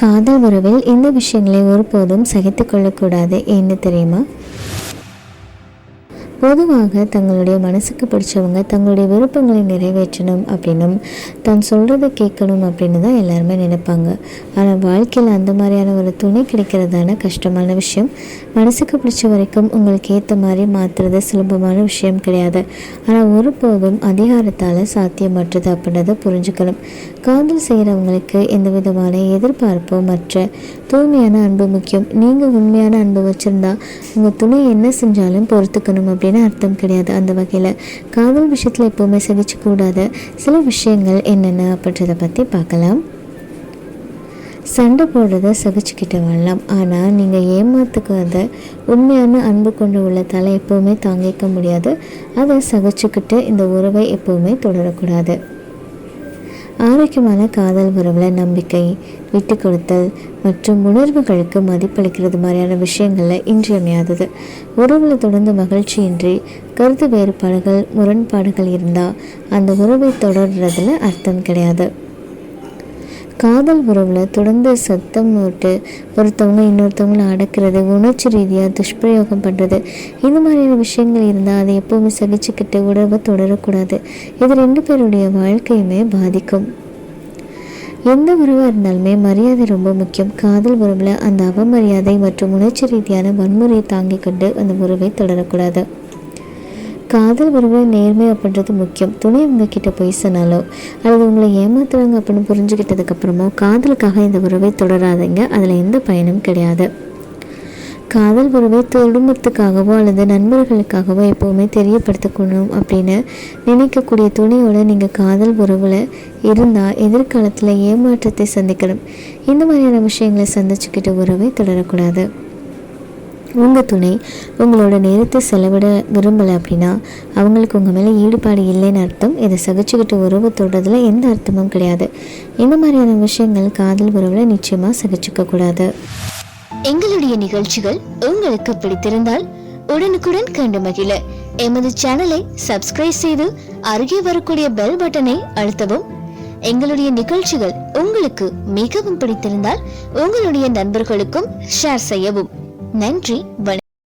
காதல் உறவில் இந்த விஷயங்களை ஒருபோதும் சகித்து கொள்ளக்கூடாது ஏன்னு தெரியுமா? பொதுவாக தங்களுடைய மனசுக்கு பிடிச்சவங்க தங்களுடைய விருப்பங்களை நிறைவேற்றணும் அப்படின்னும் தான் சொல்கிறத கேட்கணும் அப்படின்னு தான் எல்லாருமே நினைப்பாங்க. ஆனால் வாழ்க்கையில் அந்த மாதிரியான ஒரு துணை கிடைக்கிறதான கஷ்டமான விஷயம் மனசுக்கு பிடிச்ச வரைக்கும் உங்களுக்கு ஏற்ற மாதிரி மாற்றுறது சுலபமான விஷயம் கிடையாது. ஆனால் ஒருபோதும் அதிகாரத்தால் சாத்தியமற்றது அப்படின்றத புரிஞ்சுக்கணும். காதல் செய்கிறவங்களுக்கு எந்த விதமான எதிர்பார்ப்போ மற்ற தூய்மையான அன்பு முக்கியம். நீங்கள் உண்மையான அன்பு வச்சுருந்தா உங்கள் துணை என்ன செஞ்சாலும் பொறுத்துக்கணும் அப்படின்னு அர்த்தம் கிடையாது அந்த வகையில். காதல் விஷயத்தில் எப்போவுமே சகிச்சக்கூடாத சில விஷயங்கள் என்னென்ன அப்படின்றத பற்றி பார்க்கலாம். சண்டை போடுறத சகிச்சுக்கிட்டு வரலாம். ஆனால் நீங்கள் ஏமாத்துக்காத உண்மையான அன்பு கொண்டு உள்ள தலை எப்போவுமே தாங்கிக்க முடியாது. அதை சகிச்சுக்கிட்டு இந்த உறவை எப்போவுமே தொடரக்கூடாது. ஆரோக்கியமான காதல் உறவில் நம்பிக்கை விட்டு கொடுத்தல் மற்றும் உணர்வுகளுக்கு மதிப்பளிக்கிறது மாதிரியான விஷயங்களில் இன்றியமையாதது உறவில் தொடர்ந்து மகிழ்ச்சியின்றி கருத்து வேறுபாடுகள் முரண்பாடுகள் இருந்தால் அந்த உறவை தொடர்றதுல அர்த்தம் கிடையாது. காதல் உறவில் தொடர்ந்து சத்தம் போட்டு ஒருத்தவங்க இன்னொருத்தவங்கள அடக்கிறது உணர்ச்சி ரீதியாக துஷ்பிரயோகம் பண்ணுறது இந்த மாதிரியான விஷயங்கள் இருந்தால் அதை எப்போவுமே சகிச்சுக்கிட்டு உறவை தொடரக்கூடாது. இது ரெண்டு பேருடைய வாழ்க்கையுமே பாதிக்கும். எந்த உறவாக இருந்தாலுமே மரியாதை ரொம்ப முக்கியம். காதல் உறவில் அந்த அவமரியாதை மற்றும் உணர்ச்சி ரீதியான வன்முறையை தாங்கிக் கொண்டு அந்த உறவை தொடரக்கூடாது. காதல் உறவு நேர்மை அப்படின்றது முக்கியம். துணை உங்ககிட்ட போய் சொன்னாலோ அல்லது உங்களை ஏமாத்துறாங்க அப்படின்னு புரிஞ்சுக்கிட்டதுக்கப்புறமோ காதலுக்காக இந்த உறவை தொடராதீங்க. அதில் எந்த பயனும் கிடையாது. காதல் உறவை குடும்பத்துக்காகவோ அல்லது நண்பர்களுக்காகவோ எப்போவுமே தெரியப்படுத்தக்கணும் அப்படின்னு நினைக்கக்கூடிய துணையோட நீங்கள் காதல் உறவில் இருந்தால் எதிர்காலத்தில் ஏமாற்றத்தை சந்திக்கணும். இந்த மாதிரியான விஷயங்களை சந்திச்சுக்கிட்டு உறவை தொடரக்கூடாது. உங்கள் துணை உங்களோட நேரத்தை செலவிட விரும்பலை அப்படின்னா அவங்களுக்கு உங்கள் மேலே ஈடுபாடு இல்லைன்னு அர்த்தம். இதை சகிச்சுக்கிட்டு உறவு தொடுறதுல எந்த அர்த்தமும் கிடையாது. இந்த மாதிரியான விஷயங்கள் காதல் உறவில் நிச்சயமாக சகிச்சுக்கக்கூடாது எங்களுடைய நிகழ்ச்சிகள் உங்களுக்கு பிடித்திருந்தால் உடனுக்குடன் கண்டு மகிழ. எமது சேனலை சப்ஸ்கிரைப் செய்து அருகே வரக்கூடிய பெல் பட்டனை அழுத்தவும். எங்களுடைய நிகழ்ச்சிகள் உங்களுக்கு மிகவும் பிடித்திருந்தால் உங்களுடைய நண்பர்களுக்கும் ஷேர் செய்யவும். நன்றி வணக்கம்.